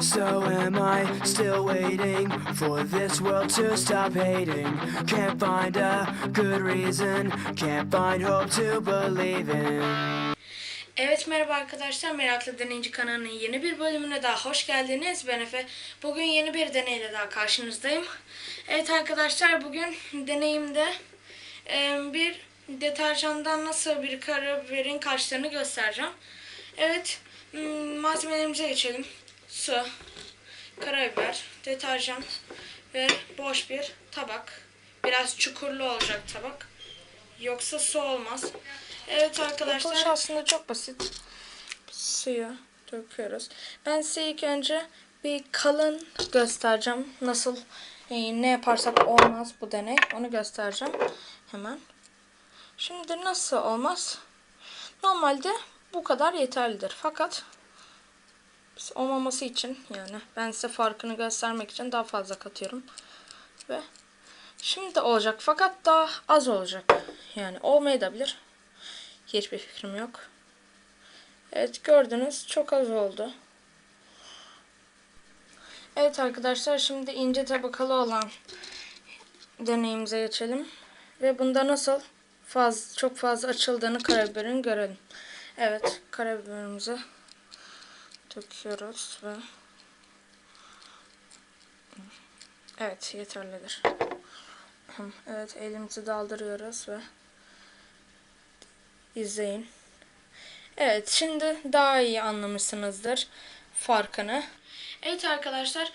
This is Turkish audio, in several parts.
So am I still waiting for this world to stop hating? Can't find a good reason, can't find hope to believe in. Evet merhaba arkadaşlar Meraklı Deneyci kanalının yeni bir bölümüne daha hoş geldiniz. Ben Efe. Bugün yeni bir deneyle daha karşınızdayım. Evet arkadaşlar bugün deneyimde bir deterjandan nasıl bir karabiberin kaçtığını göstereceğim. Evet hmm, malzemelerimize geçelim. Su, karabiber, deterjan ve boş bir tabak. Biraz çukurlu olacak tabak. Yoksa su olmaz. Evet arkadaşlar. Yapılış aslında çok basit. Suyu döküyoruz. Ben size ilk önce bir kalın göstereceğim. Nasıl e, ne yaparsak olmaz bu deney. Onu göstereceğim. Hemen. Şimdi nasıl olmaz? Normalde bu kadar yeterlidir. Fakat olmaması için yani ben size farkını göstermek için daha fazla katıyorum. Ve şimdi olacak fakat daha az olacak. Yani olmayabilir. Hiçbir fikrim yok. Evet gördünüz çok az oldu. Evet arkadaşlar şimdi ince tabakalı olan deneyimize geçelim. Ve bunda nasıl faz, çok fazla açıldığını karabiberin görelim. Evet karabiberimizi döküyoruz ve Evet yeterlidir. Evet elimizi daldırıyoruz ve izleyin. Evet şimdi daha iyi anlamışsınızdır farkını. Evet arkadaşlar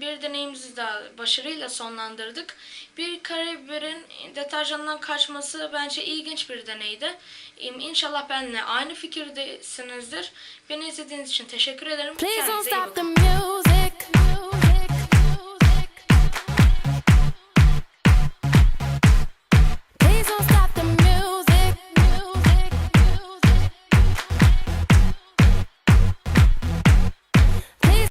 bir deneyimizi daha başarıyla sonlandırdık. Bir karabiberin deterjandan kaçması bence ilginç bir deneydi. İnşallah benimle aynı fikirdesinizdir. Beni izlediğiniz için teşekkür ederim. Please don't Kendinize iyi stop the music.